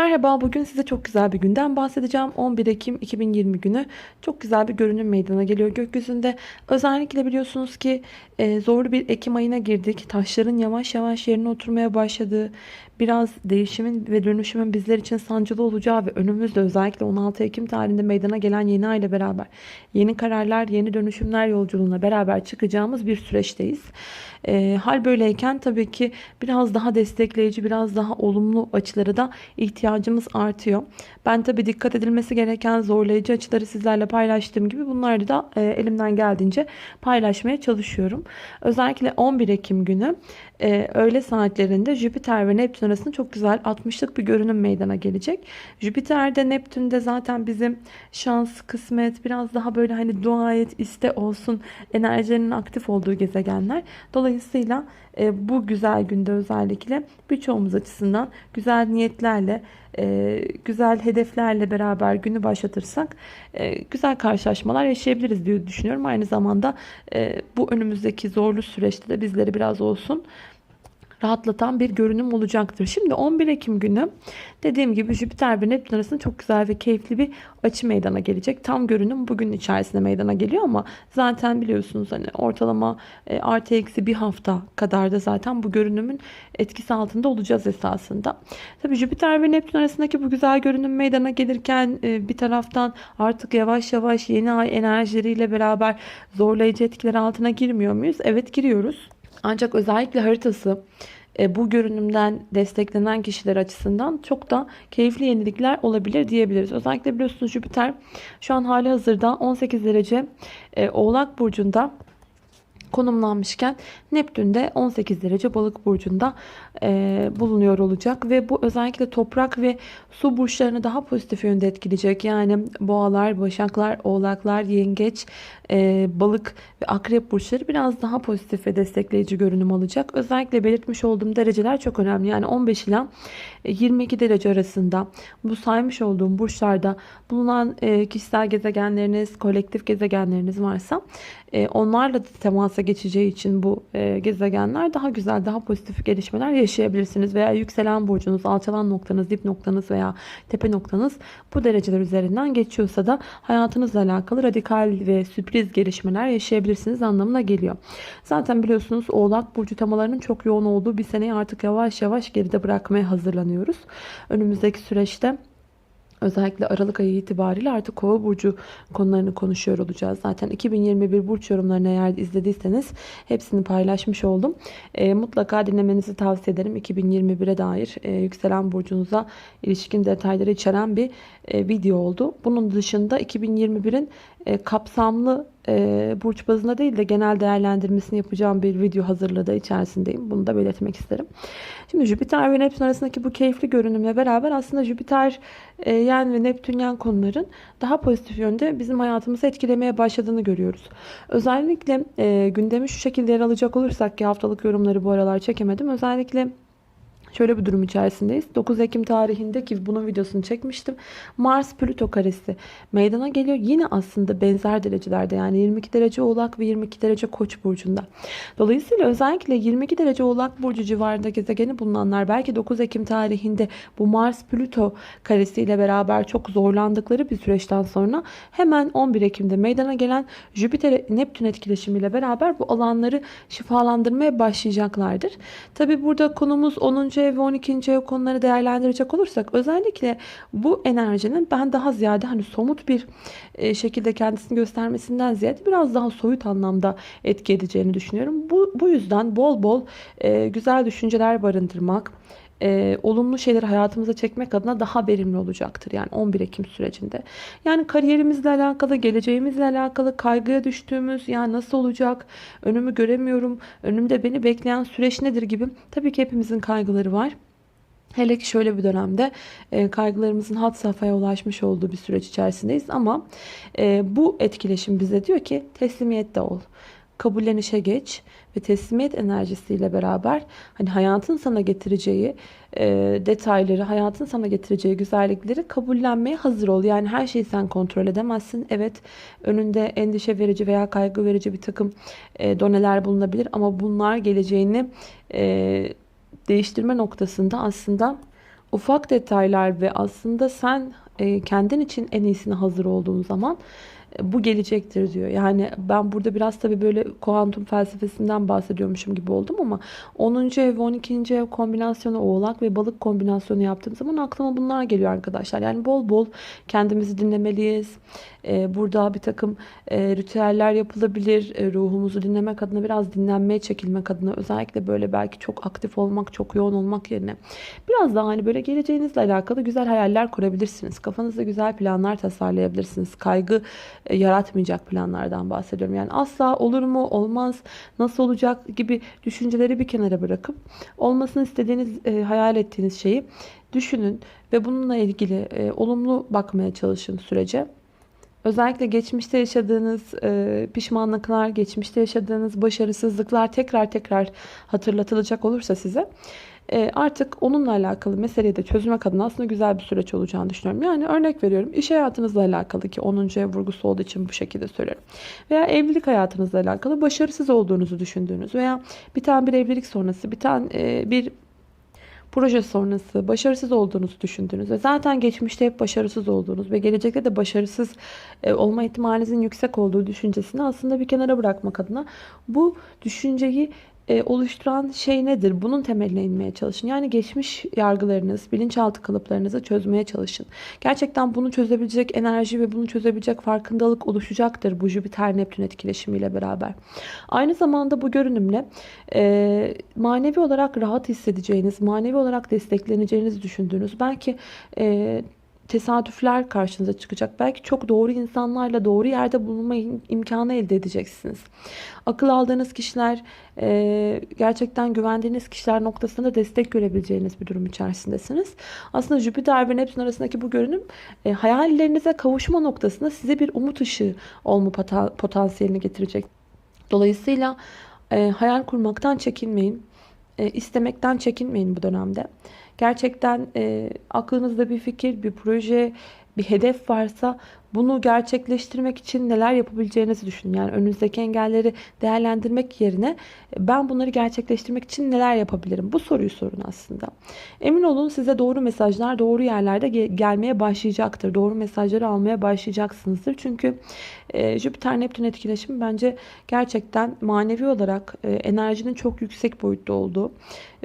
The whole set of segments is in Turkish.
Merhaba, bugün size çok güzel bir günden bahsedeceğim. 11 Ekim 2020 günü çok güzel bir görünüm meydana geliyor gökyüzünde. Özellikle biliyorsunuz ki e, zorlu bir Ekim ayına girdik. Taşların yavaş yavaş yerine oturmaya başladığı, biraz değişimin ve dönüşümün bizler için sancılı olacağı ve önümüzde özellikle 16 Ekim tarihinde meydana gelen yeni ay ile beraber yeni kararlar, yeni dönüşümler yolculuğuna beraber çıkacağımız bir süreçteyiz. E, hal böyleyken tabii ki biraz daha destekleyici, biraz daha olumlu açıları da ihtiyacımız artıyor. Ben tabii dikkat edilmesi gereken zorlayıcı açıları sizlerle paylaştığım gibi bunları da e, elimden geldiğince paylaşmaya çalışıyorum. Özellikle 11 Ekim günü e, öğle saatlerinde Jüpiter ve Neptün arasında çok güzel 60'lık bir görünüm meydana gelecek. Jüpiter'de Neptün'de zaten bizim şans, kısmet, biraz daha böyle hani dua et, iste olsun enerjilerinin aktif olduğu gezegenler. Dolayısıyla e, bu güzel günde özellikle birçoğumuz açısından güzel niyetlerle, e, güzel hedeflerle beraber günü başlatırsak e, güzel karşılaşmalar yaşayabiliriz diye düşünüyorum. Aynı zamanda e, bu önümüzdeki zorlu süreçte de bizleri biraz olsun rahatlatan bir görünüm olacaktır. Şimdi 11 Ekim günü dediğim gibi Jüpiter ve Neptün arasında çok güzel ve keyifli bir açı meydana gelecek. Tam görünüm bugün içerisinde meydana geliyor ama zaten biliyorsunuz hani ortalama e, artı eksi bir hafta kadar da zaten bu görünümün etkisi altında olacağız esasında. Tabii Jüpiter ve Neptün arasındaki bu güzel görünüm meydana gelirken e, bir taraftan artık yavaş yavaş yeni ay enerjileriyle beraber zorlayıcı etkiler altına girmiyor muyuz? Evet giriyoruz. Ancak özellikle haritası e, bu görünümden desteklenen kişiler açısından çok da keyifli yenilikler olabilir diyebiliriz. Özellikle biliyorsunuz Jüpiter şu an hali hazırda 18 derece e, Oğlak Burcu'nda konumlanmışken Neptün de 18 derece balık burcunda e, bulunuyor olacak ve bu özellikle toprak ve su burçlarını daha pozitif yönde etkileyecek. Yani boğalar, başaklar, oğlaklar, yengeç, e, balık ve akrep burçları biraz daha pozitif ve destekleyici görünüm alacak. Özellikle belirtmiş olduğum dereceler çok önemli. Yani 15 ile 22 derece arasında bu saymış olduğum burçlarda bulunan e, kişisel gezegenleriniz, kolektif gezegenleriniz varsa e, onlarla da temasa geçeceği için bu e, gezegenler daha güzel, daha pozitif gelişmeler yaşayabilirsiniz. Veya yükselen burcunuz, alçalan noktanız, dip noktanız veya tepe noktanız bu dereceler üzerinden geçiyorsa da hayatınızla alakalı radikal ve sürpriz gelişmeler yaşayabilirsiniz anlamına geliyor. Zaten biliyorsunuz Oğlak Burcu temalarının çok yoğun olduğu bir seneyi artık yavaş yavaş geride bırakmaya hazırlanıyoruz. Önümüzdeki süreçte Özellikle Aralık ayı itibariyle artık Kova burcu konularını konuşuyor olacağız. Zaten 2021 burç yorumlarını eğer izlediyseniz hepsini paylaşmış oldum. E, mutlaka dinlemenizi tavsiye ederim. 2021'e dair e, yükselen burcunuza ilişkin detayları içeren bir e, video oldu. Bunun dışında 2021'in e, kapsamlı e, burç bazında değil de genel değerlendirmesini yapacağım bir video hazırlığı içerisindeyim. Bunu da belirtmek isterim. Şimdi Jüpiter ve Neptün arasındaki bu keyifli görünümle beraber aslında Jüpiter e, yen ve Neptünyen konuların daha pozitif yönde bizim hayatımızı etkilemeye başladığını görüyoruz. Özellikle e, gündemi şu şekilde yer alacak olursak ki haftalık yorumları bu aralar çekemedim. Özellikle Şöyle bir durum içerisindeyiz. 9 Ekim tarihinde ki bunun videosunu çekmiştim. Mars Plüto karesi meydana geliyor. Yine aslında benzer derecelerde yani 22 derece Oğlak ve 22 derece Koç burcunda. Dolayısıyla özellikle 22 derece Oğlak burcu civarında gezegeni bulunanlar belki 9 Ekim tarihinde bu Mars Plüto karesiyle beraber çok zorlandıkları bir süreçten sonra hemen 11 Ekim'de meydana gelen Jüpiter Neptün etkileşimiyle beraber bu alanları şifalandırmaya başlayacaklardır. Tabi burada konumuz 10 ev ve 12. ev konuları değerlendirecek olursak özellikle bu enerjinin ben daha ziyade hani somut bir e, şekilde kendisini göstermesinden ziyade biraz daha soyut anlamda etki edeceğini düşünüyorum. Bu, bu yüzden bol bol e, güzel düşünceler barındırmak, e, olumlu şeyleri hayatımıza çekmek adına daha verimli olacaktır. Yani 11 Ekim sürecinde. Yani kariyerimizle alakalı, geleceğimizle alakalı kaygıya düştüğümüz, yani nasıl olacak, önümü göremiyorum, önümde beni bekleyen süreç nedir gibi tabii ki hepimizin kaygıları var. Hele ki şöyle bir dönemde e, kaygılarımızın hat safhaya ulaşmış olduğu bir süreç içerisindeyiz ama e, bu etkileşim bize diyor ki teslimiyette ol kabullenişe geç ve teslimiyet enerjisiyle beraber hani hayatın sana getireceği e, detayları, hayatın sana getireceği güzellikleri kabullenmeye hazır ol. Yani her şeyi sen kontrol edemezsin. Evet önünde endişe verici veya kaygı verici bir takım e, doneler bulunabilir ama bunlar geleceğini e, değiştirme noktasında aslında ufak detaylar ve aslında sen e, kendin için en iyisine hazır olduğun zaman bu gelecektir diyor. Yani ben burada biraz tabii böyle kuantum felsefesinden bahsediyormuşum gibi oldum ama 10. ev ve 12. ev kombinasyonu oğlak ve balık kombinasyonu yaptığım zaman aklıma bunlar geliyor arkadaşlar. Yani bol bol kendimizi dinlemeliyiz. Ee, burada bir takım e, ritüeller yapılabilir. E, ruhumuzu dinlemek adına biraz dinlenmeye çekilmek adına özellikle böyle belki çok aktif olmak, çok yoğun olmak yerine biraz daha hani böyle geleceğinizle alakalı güzel hayaller kurabilirsiniz. Kafanızda güzel planlar tasarlayabilirsiniz. Kaygı yaratmayacak planlardan bahsediyorum. Yani asla olur mu, olmaz, nasıl olacak gibi düşünceleri bir kenara bırakıp olmasını istediğiniz, e, hayal ettiğiniz şeyi düşünün ve bununla ilgili e, olumlu bakmaya çalışın sürece. Özellikle geçmişte yaşadığınız e, pişmanlıklar, geçmişte yaşadığınız başarısızlıklar tekrar tekrar hatırlatılacak olursa size e, artık onunla alakalı meseleyi de çözmek adına aslında güzel bir süreç olacağını düşünüyorum. Yani örnek veriyorum iş hayatınızla alakalı ki 10. ev vurgusu olduğu için bu şekilde söylüyorum. Veya evlilik hayatınızla alakalı başarısız olduğunuzu düşündüğünüz veya bir tane bir evlilik sonrası bir tane e, bir proje sonrası başarısız olduğunuzu düşündüğünüz ve zaten geçmişte hep başarısız olduğunuz ve gelecekte de başarısız e, olma ihtimalinizin yüksek olduğu düşüncesini aslında bir kenara bırakmak adına bu düşünceyi e, oluşturan şey nedir? Bunun temeline inmeye çalışın. Yani geçmiş yargılarınız, bilinçaltı kalıplarınızı çözmeye çalışın. Gerçekten bunu çözebilecek enerji ve bunu çözebilecek farkındalık oluşacaktır bu Jüpiter-Neptün etkileşimiyle beraber. Aynı zamanda bu görünümle e, manevi olarak rahat hissedeceğiniz, manevi olarak destekleneceğinizi düşündüğünüz, belki e, tesadüfler karşınıza çıkacak. Belki çok doğru insanlarla doğru yerde bulunma imkanı elde edeceksiniz. Akıl aldığınız kişiler, e, gerçekten güvendiğiniz kişiler noktasında destek görebileceğiniz bir durum içerisindesiniz. Aslında Jüpiter ve Neptün arasındaki bu görünüm e, hayallerinize kavuşma noktasında size bir umut ışığı olma potansiyelini getirecek. Dolayısıyla e, hayal kurmaktan çekinmeyin. İstemekten çekinmeyin bu dönemde. Gerçekten e, aklınızda bir fikir, bir proje, bir hedef varsa bunu gerçekleştirmek için neler yapabileceğinizi düşünün. Yani önünüzdeki engelleri değerlendirmek yerine ben bunları gerçekleştirmek için neler yapabilirim? Bu soruyu sorun aslında. Emin olun size doğru mesajlar doğru yerlerde gelmeye başlayacaktır. Doğru mesajları almaya başlayacaksınızdır. Çünkü e, Jüpiter-Neptün etkileşimi bence gerçekten manevi olarak e, enerjinin çok yüksek boyutta olduğu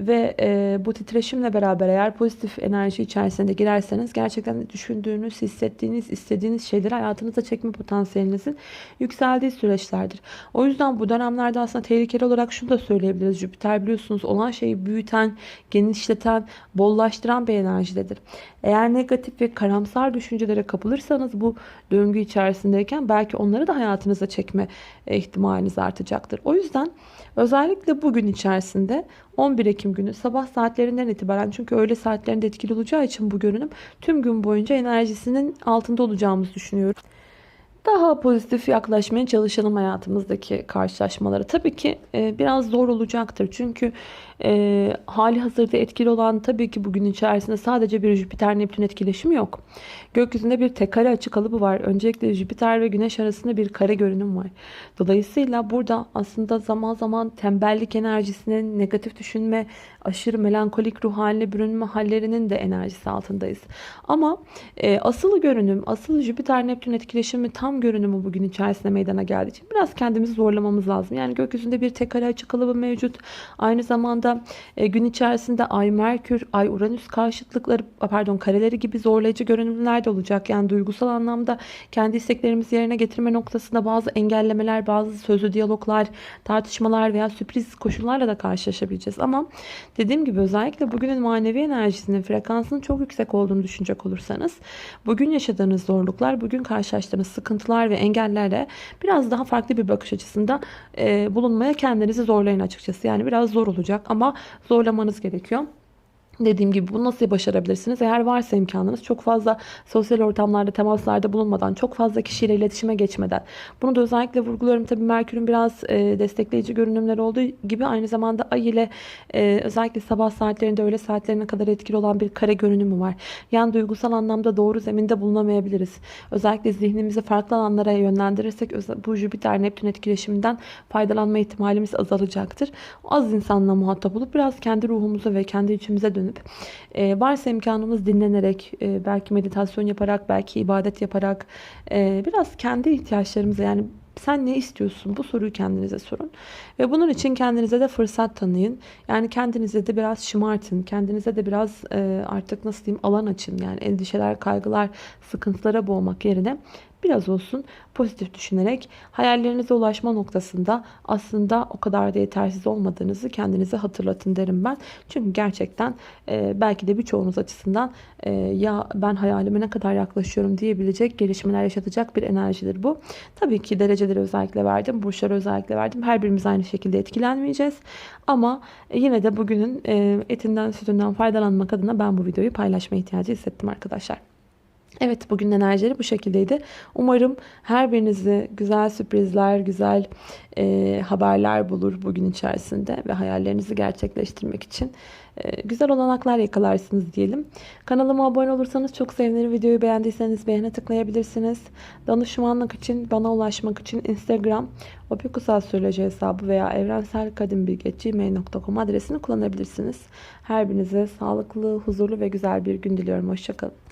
ve e, bu titreşimle beraber eğer pozitif enerji içerisinde girerseniz gerçekten düşündüğünüz, hissettiğiniz, istediğiniz şeyleri hayatınıza çekme potansiyelinizin yükseldiği süreçlerdir. O yüzden bu dönemlerde aslında tehlikeli olarak şunu da söyleyebiliriz. Jüpiter biliyorsunuz olan şeyi büyüten, genişleten, bollaştıran bir enerjidedir. Eğer negatif ve karamsar düşüncelere kapılırsanız bu döngü içerisindeyken belki onları da hayatınıza çekme ihtimaliniz artacaktır. O yüzden özellikle bugün içerisinde 11 Ekim günü sabah saatlerinden itibaren çünkü öğle saatlerinde etkili olacağı için bu görünüm tüm gün boyunca enerjisinin altında olacağımızı düşünüyorum daha pozitif yaklaşmaya çalışalım hayatımızdaki karşılaşmalara. Tabii ki e, biraz zor olacaktır. Çünkü e, hali hazırda etkili olan tabii ki bugün içerisinde sadece bir Jüpiter-Neptün etkileşimi yok. Gökyüzünde bir tek kare açı kalıbı var. Öncelikle Jüpiter ve Güneş arasında bir kare görünüm var. Dolayısıyla burada aslında zaman zaman tembellik enerjisinin, negatif düşünme, aşırı melankolik ruh haline bürünme hallerinin de enerjisi altındayız. Ama e, asıl görünüm, asıl Jüpiter-Neptün etkileşimi tam görünümü bugün içerisinde meydana geldiği için biraz kendimizi zorlamamız lazım. Yani gökyüzünde bir tek kare açı kalıbı mevcut. Aynı zamanda e, gün içerisinde Ay Merkür, Ay Uranüs karşıtlıkları, pardon kareleri gibi zorlayıcı görünümler de olacak. Yani duygusal anlamda kendi isteklerimizi yerine getirme noktasında bazı engellemeler, bazı sözlü diyaloglar, tartışmalar veya sürpriz koşullarla da karşılaşabileceğiz. Ama dediğim gibi özellikle bugünün manevi enerjisinin frekansının çok yüksek olduğunu düşünecek olursanız bugün yaşadığınız zorluklar, bugün karşılaştığınız sıkıntılar ve engellerle biraz daha farklı bir bakış açısında e, bulunmaya kendinizi zorlayın açıkçası. Yani biraz zor olacak zorlamanız gerekiyor. Dediğim gibi bunu nasıl başarabilirsiniz? Eğer varsa imkanınız çok fazla sosyal ortamlarda temaslarda bulunmadan, çok fazla kişiyle iletişime geçmeden. Bunu da özellikle vurguluyorum. Tabii Merkür'ün biraz e, destekleyici görünümler olduğu gibi aynı zamanda Ay ile e, özellikle sabah saatlerinde öğle saatlerine kadar etkili olan bir kare görünümü var. Yani duygusal anlamda doğru zeminde bulunamayabiliriz. Özellikle zihnimizi farklı alanlara yönlendirirsek bu Jüpiter Neptün etkileşiminden faydalanma ihtimalimiz azalacaktır. Az insanla muhatap olup biraz kendi ruhumuza ve kendi içimize dönüp dönüp e, varsa imkanımız dinlenerek, e, belki meditasyon yaparak, belki ibadet yaparak e, biraz kendi ihtiyaçlarımıza yani sen ne istiyorsun? Bu soruyu kendinize sorun. Ve bunun için kendinize de fırsat tanıyın. Yani kendinize de biraz şımartın. Kendinize de biraz e, artık nasıl diyeyim alan açın. Yani endişeler, kaygılar, sıkıntılara boğmak yerine biraz olsun pozitif düşünerek hayallerinize ulaşma noktasında aslında o kadar da yetersiz olmadığınızı kendinize hatırlatın derim ben. Çünkü gerçekten e, belki de birçoğunuz açısından e, ya ben hayalime ne kadar yaklaşıyorum diyebilecek gelişmeler yaşatacak bir enerjidir bu. Tabii ki dereceleri özellikle verdim. Burçları özellikle verdim. Her birimiz aynı şekilde etkilenmeyeceğiz. Ama yine de bugünün e, etinden sütünden faydalanmak adına ben bu videoyu paylaşma ihtiyacı hissettim arkadaşlar. Evet bugün enerjileri bu şekildeydi. Umarım her birinizi güzel sürprizler, güzel e, haberler bulur bugün içerisinde ve hayallerinizi gerçekleştirmek için e, güzel olanaklar yakalarsınız diyelim. Kanalıma abone olursanız çok sevinirim. Videoyu beğendiyseniz beğene tıklayabilirsiniz. Danışmanlık için, bana ulaşmak için Instagram opikusastroloji hesabı veya evrenselkadimbilgi.gmail.com adresini kullanabilirsiniz. Her birinize sağlıklı, huzurlu ve güzel bir gün diliyorum. Hoşçakalın.